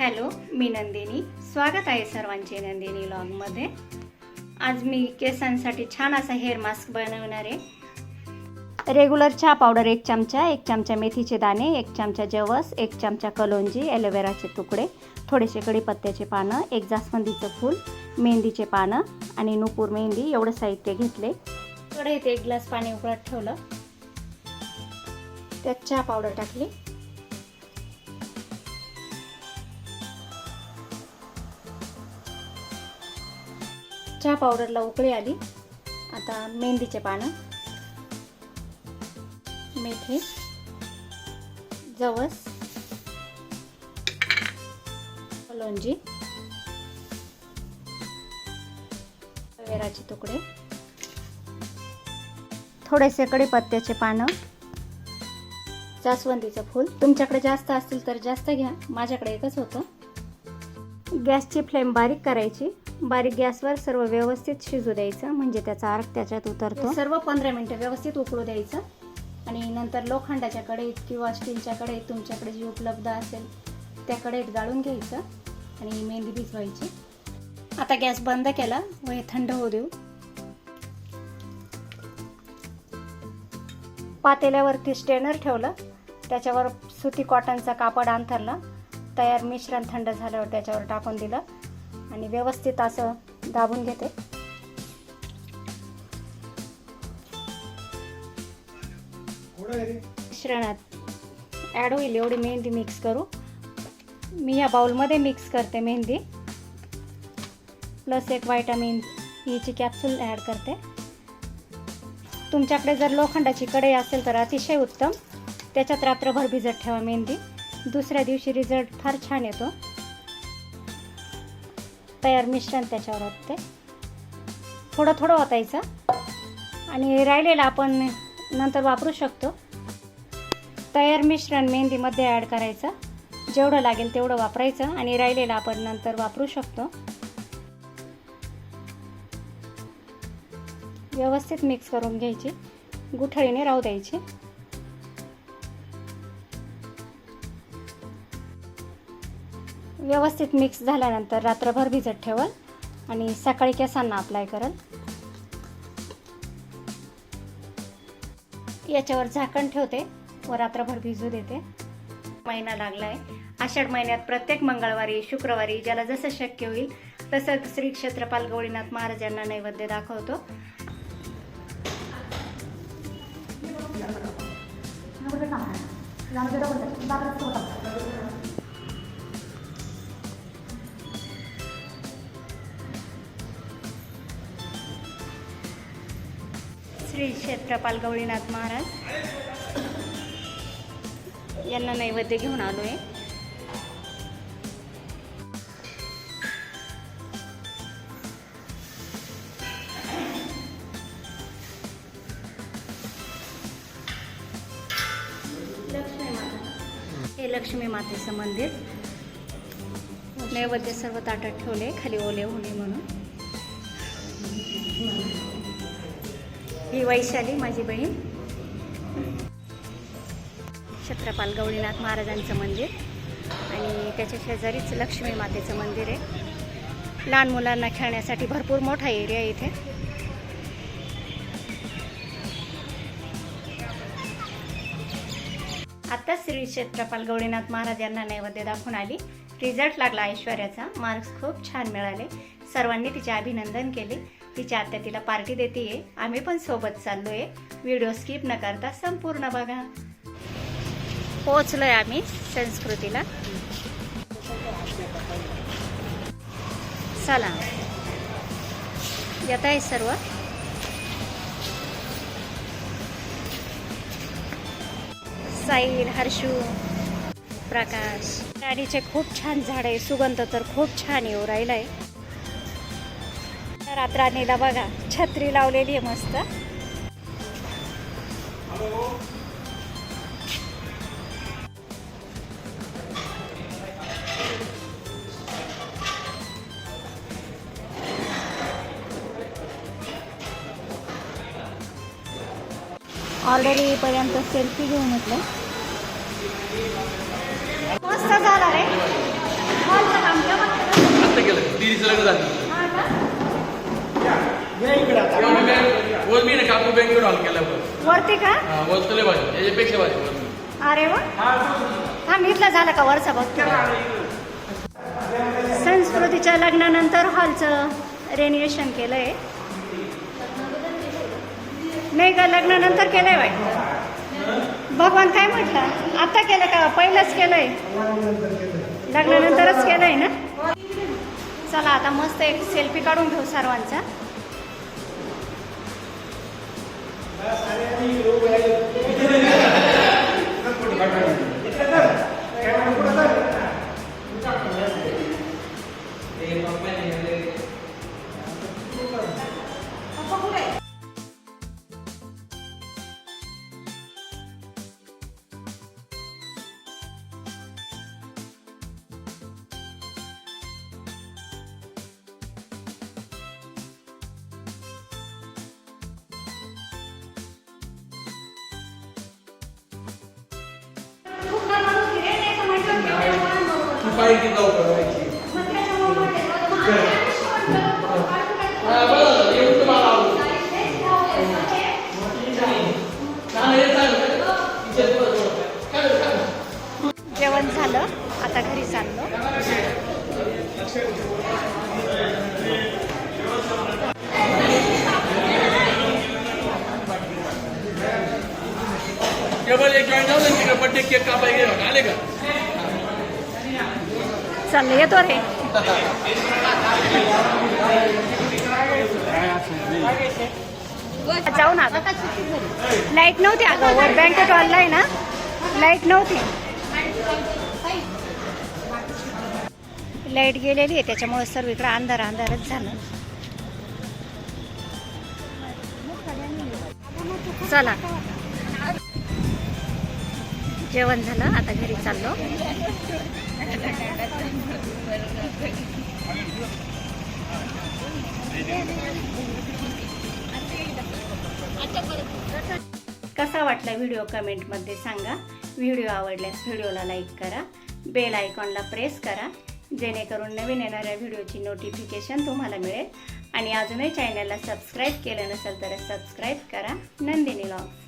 Hello मी नंदिनी. स्वागत आहे सर्वांचे नंदिनी लॉगमध्ये आज मी केसांसाठी छान असा हेअर मास्क बनवणार आहे. रेग्युलर चहा पावडर एक चमचा एक चमचा मेथीचे दाणे एक चमचा जवस एक चमचा कलोंजी ॲलोवेराचे तुकडे थोडेसे कढीपत्त्याचे पानं एक जास्वंदीचं फूल मेहंदीचे पानं आणि नुपूर मेहंदी एवढं साहित्य घेतले. थोडं इथे एक ग्लास पाणी उकळत ठेवलं. त्यात चहा पावडर टाकली. चहा पावडरला उकळी आली. आता मेहंदीचे पानं. मेथी. जवस. कलोंजी वेराचे तुकडे. थोडेसे कडीपत्त्याचे पानं. जास्वंदीचं फूल. तुमच्याकडे जास्त असतील तर जास्त घ्या. माझ्याकडे एकच होतं. गॅसची फ्लेम बारीक करायची. बारीक गॅसवर सर्व व्यवस्थित शिजू द्यायचं. म्हणजे त्याचा अर्क त्याच्यात उतरतो. सर्व पंधरा मिनटं व्यवस्थित उकळू द्यायचं. आणि नंतर लोखंडाच्या कढईत किंवा स्टीलच्या कढईत तुमच्याकडे जी उपलब्ध असेल त्या कढईत गाळून घ्यायचं आणि मेहंदी भिजवायची. आता गॅस बंद केला व हे थंड होऊ देऊ. पातेल्यावरती स्टेनर ठेवलं. त्याच्यावर सुती कॉटनचा कापड अंथरला तयार मिश्रण थंड झाल्यावर त्याच्यावर टाकून दिलं. आणि व्यवस्थित असं दाबून घेते. मिश्रणात ॲड होईल एवढी मेहंदी मिक्स करू. मी या बाउलमध्ये मिक्स करते मेहंदी. प्लस एक व्हायटामिन ईची कॅप्सूल ॲड करते. तुमच्याकडे जर लोखंडाची कढई असेल तर अतिशय उत्तम. त्याच्यात रात्रभर भिजत ठेवा मेहंदी. दुसऱ्या दिवशी रिझल्ट फार छान येतो. तयार मिश्रण त्याच्यावर ओतते. थोडं थोडं ओतायचं. आणि राहिलेलं आपण नंतर वापरू शकतो. तयार मिश्रण मेहंदीमध्ये ॲड करायचं. जेवढं लागेल तेवढं वापरायचं आणि राहिलेलं आपण नंतर वापरू शकतो. व्यवस्थित मिक्स करून घ्यायची. गुठळीने राहू द्यायची. व्यवस्थित मिक्स झाल्यानंतर रात्रभर भिजत ठेवल आणि सकाळी केसांना अप्लाय करल याच्यावर झाकण ठेवते व रात्रभर भिजू देते महिना लागला आहे आषाढ महिन्यात प्रत्येक मंगळवारी शुक्रवारी ज्याला जसं शक्य होईल तसं श्री क्षेत्रपाल गौरीनाथ महाराजांना नैवेद्य दाखवतो श्री क्षेत्रपाल गवळीनाथ महाराज. यांना नैवेद्य घेऊन आलो आहे लक्ष्मी माता. हे लक्ष्मी मातेचं मंदिर. नैवेद्य सर्व ताटात ठेवले खाली ओले होणे म्हणून. ही वैशाली माझी बहीण. छत्रपाल गवळीनाथ महाराजांचं मंदिर. आणि त्याच्या शेजारीच लक्ष्मी मातेचं मंदिर आहे. लहान मुलांना खेळण्यासाठी भरपूर मोठा एरिया आहे इथे. आता श्री क्षेत्रपाल गवळीनाथ महाराज यांना नैवेद्य दाखवून आली. रिझल्ट लागला ऐश्वर्याचा. मार्क्स खूप छान मिळाले. सर्वांनी तिचे अभिनंदन केले. तिच्या आत्या तिला पार्टी देते आम्ही पण सोबत चाललोय. व्हिडिओ स्किप न करता संपूर्ण बघा. पोहोचलोय आम्ही संस्कृतीला. चला. येत आहे सर्व. साईल हर्षू प्रकाश. गाडीचे खूप छान झाड आहे. सुगंध तर खूप छान येऊ राहिलाय. रात्रानीला बघा छत्री लावलेली आहे मस्त. ऑलरेडी पर्यंत सेल्फी घेऊन घेतलं मस्त झाला. रे झाली का? वर मी ना काकू बँकेवर हॉल केला वर वरती का? हा वरतले भाजी. याच्यापेक्षा भाजी वर अरे वा. हा इथला झाला का वरचा बघतो संस्कृतीच्या लग्नानंतर हॉलचं रेनिवेशन केलंय. नाही का लग्नानंतर केलंय वाटतं भगवान काय म्हटलं? आता केलं का? पहिलंच केलंय. लग्नानंतरच केलंय ना? चला आता मस्त एक सेल्फी काढून घेऊ सर्वांचा. तू बरं, काय बरं. जेवण झालं आता घरी चाललो. टेबल एक जॉईन झालं तिकडे बड्डे केक कापाय गेलो आले का? चाललं येतो रे जाऊ ना. लाइट नव्हती अगं वर बँकेत ऑनलाय ना. लाइट नव्हती. लाइट गेलेली आहे त्याच्यामुळे सर्व इकडं अंधार अंधारच झालं. चला. जेवण झालं आता घरी चाललो. कसा वाटला व्हिडिओ कमेंटमध्ये सांगा. व्हिडिओ आवडल्यास व्हिडिओला लाईक करा. बेल आयकॉनला प्रेस करा. जेणेकरून नवीन येणाऱ्या व्हिडिओची नोटिफिकेशन तुम्हाला मिळेल. आणि अजूनही चॅनलला सबस्क्राईब केलं नसेल तर सबस्क्राईब करा. नंदिनी लॉग्स